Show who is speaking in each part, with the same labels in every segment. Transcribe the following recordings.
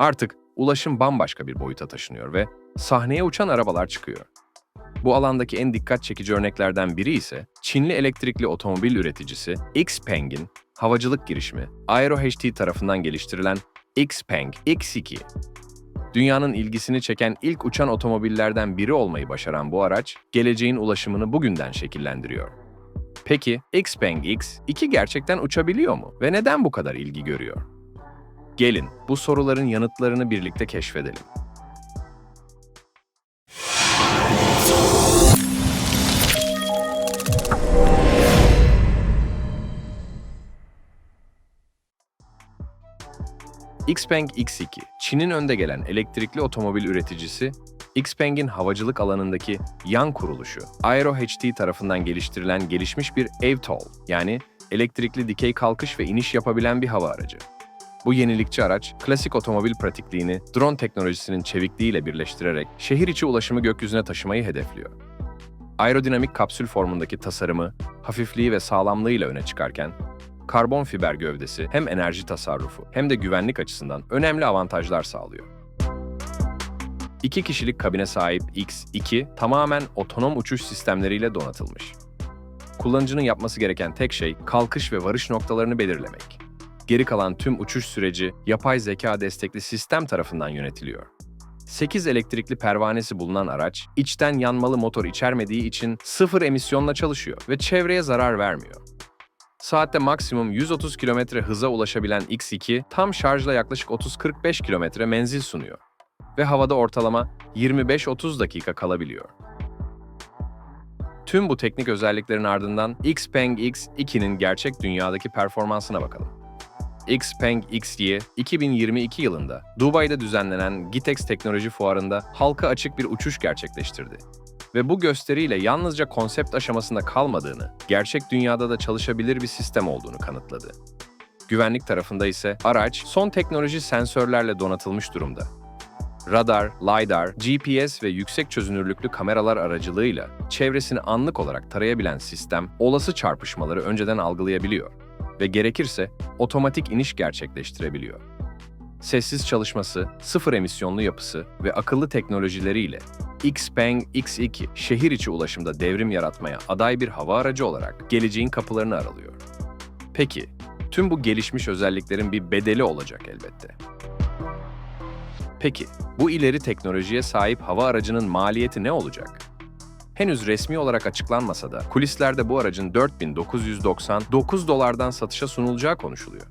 Speaker 1: Artık ulaşım bambaşka bir boyuta taşınıyor ve sahneye uçan arabalar çıkıyor. Bu alandaki en dikkat çekici örneklerden biri ise Çinli elektrikli otomobil üreticisi Xpeng'in havacılık girişimi Aero HT tarafından geliştirilen Xpeng X2. Dünyanın ilgisini çeken ilk uçan otomobillerden biri olmayı başaran bu araç, geleceğin ulaşımını bugünden şekillendiriyor. Peki Xpeng X2 gerçekten uçabiliyor mu ve neden bu kadar ilgi görüyor? Gelin bu soruların yanıtlarını birlikte keşfedelim. Xpeng X2, Çin'in önde gelen elektrikli otomobil üreticisi, Xpeng'in havacılık alanındaki yan kuruluşu, Aero HT tarafından geliştirilen gelişmiş bir eVTOL, yani elektrikli dikey kalkış ve iniş yapabilen bir hava aracı. Bu yenilikçi araç, klasik otomobil pratikliğini drone teknolojisinin çevikliğiyle birleştirerek şehir içi ulaşımı gökyüzüne taşımayı hedefliyor. Aerodinamik kapsül formundaki tasarımı, hafifliği ve sağlamlığıyla öne çıkarken, karbon fiber gövdesi hem enerji tasarrufu hem de güvenlik açısından önemli avantajlar sağlıyor. İki kişilik kabine sahip X2 tamamen otonom uçuş sistemleriyle donatılmış. Kullanıcının yapması gereken tek şey kalkış ve varış noktalarını belirlemek. Geri kalan tüm uçuş süreci yapay zeka destekli sistem tarafından yönetiliyor. 8 elektrikli pervanesi bulunan araç, içten yanmalı motor içermediği için sıfır emisyonla çalışıyor ve çevreye zarar vermiyor. Saatte maksimum 130 km hıza ulaşabilen X2, tam şarjla yaklaşık 30-45 km menzil sunuyor ve havada ortalama 25-30 dakika kalabiliyor. Tüm bu teknik özelliklerin ardından Xpeng X2'nin gerçek dünyadaki performansına bakalım. Xpeng X2, 2022 yılında Dubai'de düzenlenen Gitex Teknoloji Fuarı'nda halka açık bir uçuş gerçekleştirdi ve bu gösteriyle yalnızca konsept aşamasında kalmadığını, gerçek dünyada da çalışabilir bir sistem olduğunu kanıtladı. Güvenlik tarafında ise araç son teknoloji sensörlerle donatılmış durumda. Radar, LiDAR, GPS ve yüksek çözünürlüklü kameralar aracılığıyla çevresini anlık olarak tarayabilen sistem olası çarpışmaları önceden algılayabiliyor ve gerekirse otomatik iniş gerçekleştirebiliyor. Sessiz çalışması, sıfır emisyonlu yapısı ve akıllı teknolojileriyle Xpeng X2 şehir içi ulaşımda devrim yaratmaya aday bir hava aracı olarak geleceğin kapılarını aralıyor. Peki, tüm bu gelişmiş özelliklerin bir bedeli olacak elbette. Peki, bu ileri teknolojiye sahip hava aracının maliyeti ne olacak? Henüz resmi olarak açıklanmasa da kulislerde bu aracın 4999 dolardan satışa sunulacağı konuşuluyor.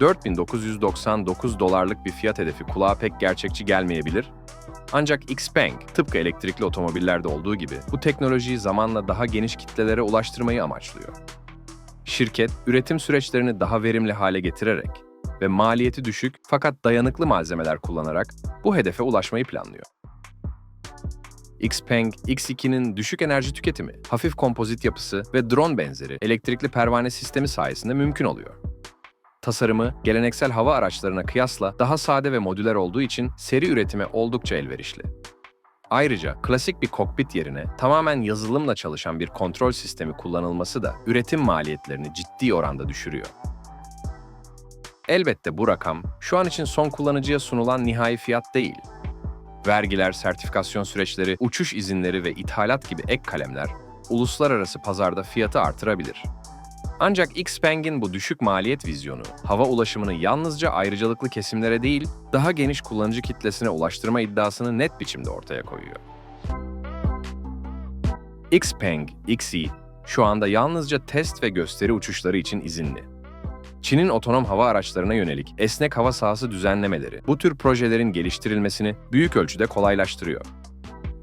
Speaker 1: 4999 dolarlık bir fiyat hedefi kulağa pek gerçekçi gelmeyebilir. Ancak Xpeng, tıpkı elektrikli otomobillerde olduğu gibi bu teknolojiyi zamanla daha geniş kitlelere ulaştırmayı amaçlıyor. Şirket, üretim süreçlerini daha verimli hale getirerek ve maliyeti düşük fakat dayanıklı malzemeler kullanarak bu hedefe ulaşmayı planlıyor. Xpeng X2'nin düşük enerji tüketimi, hafif kompozit yapısı ve drone benzeri elektrikli pervane sistemi sayesinde mümkün oluyor. Tasarımı, geleneksel hava araçlarına kıyasla daha sade ve modüler olduğu için seri üretime oldukça elverişli. Ayrıca klasik bir kokpit yerine tamamen yazılımla çalışan bir kontrol sistemi kullanılması da üretim maliyetlerini ciddi oranda düşürüyor. Elbette bu rakam şu an için son kullanıcıya sunulan nihai fiyat değil. Vergiler, sertifikasyon süreçleri, uçuş izinleri ve ithalat gibi ek kalemler uluslararası pazarda fiyatı artırabilir. Ancak Xpeng'in bu düşük maliyet vizyonu, hava ulaşımını yalnızca ayrıcalıklı kesimlere değil, daha geniş kullanıcı kitlesine ulaştırma iddiasını net biçimde ortaya koyuyor. Xpeng XE şu anda yalnızca test ve gösteri uçuşları için izinli. Çin'in otonom hava araçlarına yönelik esnek hava sahası düzenlemeleri bu tür projelerin geliştirilmesini büyük ölçüde kolaylaştırıyor.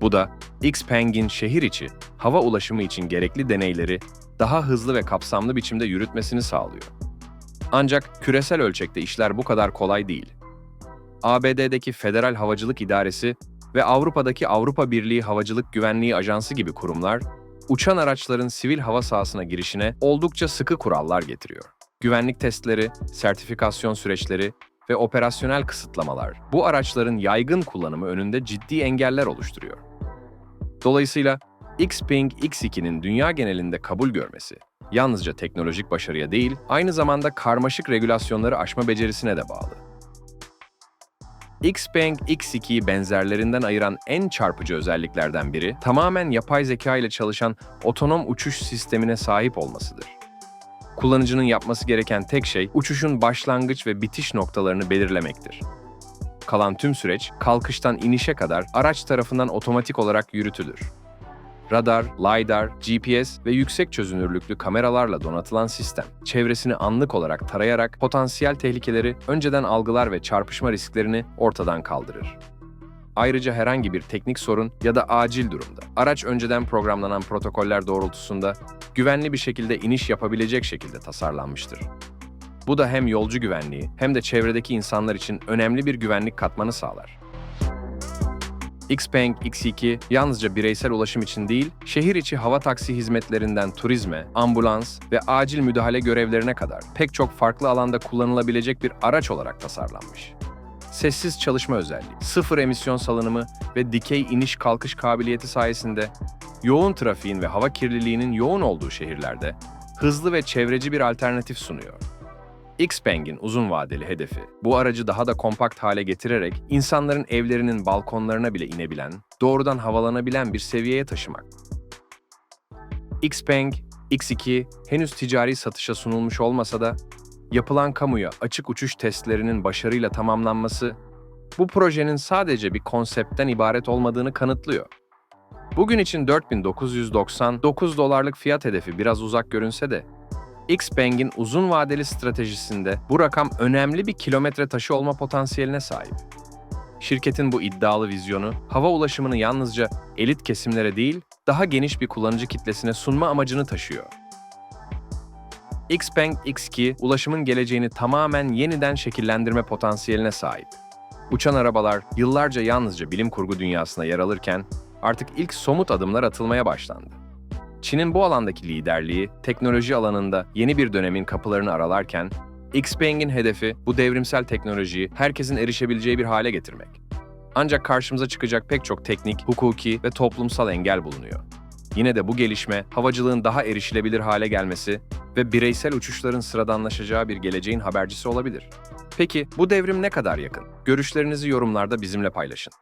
Speaker 1: Bu da Xpeng'in şehir içi hava ulaşımı için gerekli deneyleri daha hızlı ve kapsamlı biçimde yürütmesini sağlıyor. Ancak küresel ölçekte işler bu kadar kolay değil. ABD'deki Federal Havacılık İdaresi ve Avrupa'daki Avrupa Birliği Havacılık Güvenliği Ajansı gibi kurumlar, uçan araçların sivil hava sahasına girişine oldukça sıkı kurallar getiriyor. Güvenlik testleri, sertifikasyon süreçleri ve operasyonel kısıtlamalar bu araçların yaygın kullanımı önünde ciddi engeller oluşturuyor. Dolayısıyla Xpeng X2'nin dünya genelinde kabul görmesi yalnızca teknolojik başarıya değil, aynı zamanda karmaşık regülasyonları aşma becerisine de bağlı. Xpeng X2'yi benzerlerinden ayıran en çarpıcı özelliklerden biri, tamamen yapay zeka ile çalışan otonom uçuş sistemine sahip olmasıdır. Kullanıcının yapması gereken tek şey uçuşun başlangıç ve bitiş noktalarını belirlemektir. Kalan tüm süreç kalkıştan inişe kadar araç tarafından otomatik olarak yürütülür. Radar, LiDAR, GPS ve yüksek çözünürlüklü kameralarla donatılan sistem, çevresini anlık olarak tarayarak potansiyel tehlikeleri önceden algılar ve çarpışma risklerini ortadan kaldırır. Ayrıca herhangi bir teknik sorun ya da acil durumda araç önceden programlanan protokoller doğrultusunda güvenli bir şekilde iniş yapabilecek şekilde tasarlanmıştır. Bu da hem yolcu güvenliği hem de çevredeki insanlar için önemli bir güvenlik katmanı sağlar. Xpeng X2 yalnızca bireysel ulaşım için değil, şehir içi hava taksi hizmetlerinden turizme, ambulans ve acil müdahale görevlerine kadar pek çok farklı alanda kullanılabilecek bir araç olarak tasarlanmış. Sessiz çalışma özelliği, sıfır emisyon salınımı ve dikey iniş kalkış kabiliyeti sayesinde yoğun trafiğin ve hava kirliliğinin yoğun olduğu şehirlerde hızlı ve çevreci bir alternatif sunuyor. Xpeng'in uzun vadeli hedefi, bu aracı daha da kompakt hale getirerek insanların evlerinin balkonlarına bile inebilen, doğrudan havalanabilen bir seviyeye taşımak. Xpeng, X2 henüz ticari satışa sunulmuş olmasa da, yapılan kamuya açık uçuş testlerinin başarıyla tamamlanması, bu projenin sadece bir konseptten ibaret olmadığını kanıtlıyor. Bugün için 4999 dolarlık fiyat hedefi biraz uzak görünse de, Xpeng'in uzun vadeli stratejisinde bu rakam önemli bir kilometre taşı olma potansiyeline sahip. Şirketin bu iddialı vizyonu, hava ulaşımını yalnızca elit kesimlere değil, daha geniş bir kullanıcı kitlesine sunma amacını taşıyor. Xpeng X2, ulaşımın geleceğini tamamen yeniden şekillendirme potansiyeline sahip. Uçan arabalar yıllarca yalnızca bilim kurgu dünyasına yer alırken, artık ilk somut adımlar atılmaya başlandı. Çin'in bu alandaki liderliği, teknoloji alanında yeni bir dönemin kapılarını aralarken, Xpeng'in hedefi bu devrimsel teknolojiyi herkesin erişebileceği bir hale getirmek. Ancak karşımıza çıkacak pek çok teknik, hukuki ve toplumsal engel bulunuyor. Yine de bu gelişme, havacılığın daha erişilebilir hale gelmesi ve bireysel uçuşların sıradanlaşacağı bir geleceğin habercisi olabilir. Peki bu devrim ne kadar yakın? Görüşlerinizi yorumlarda bizimle paylaşın.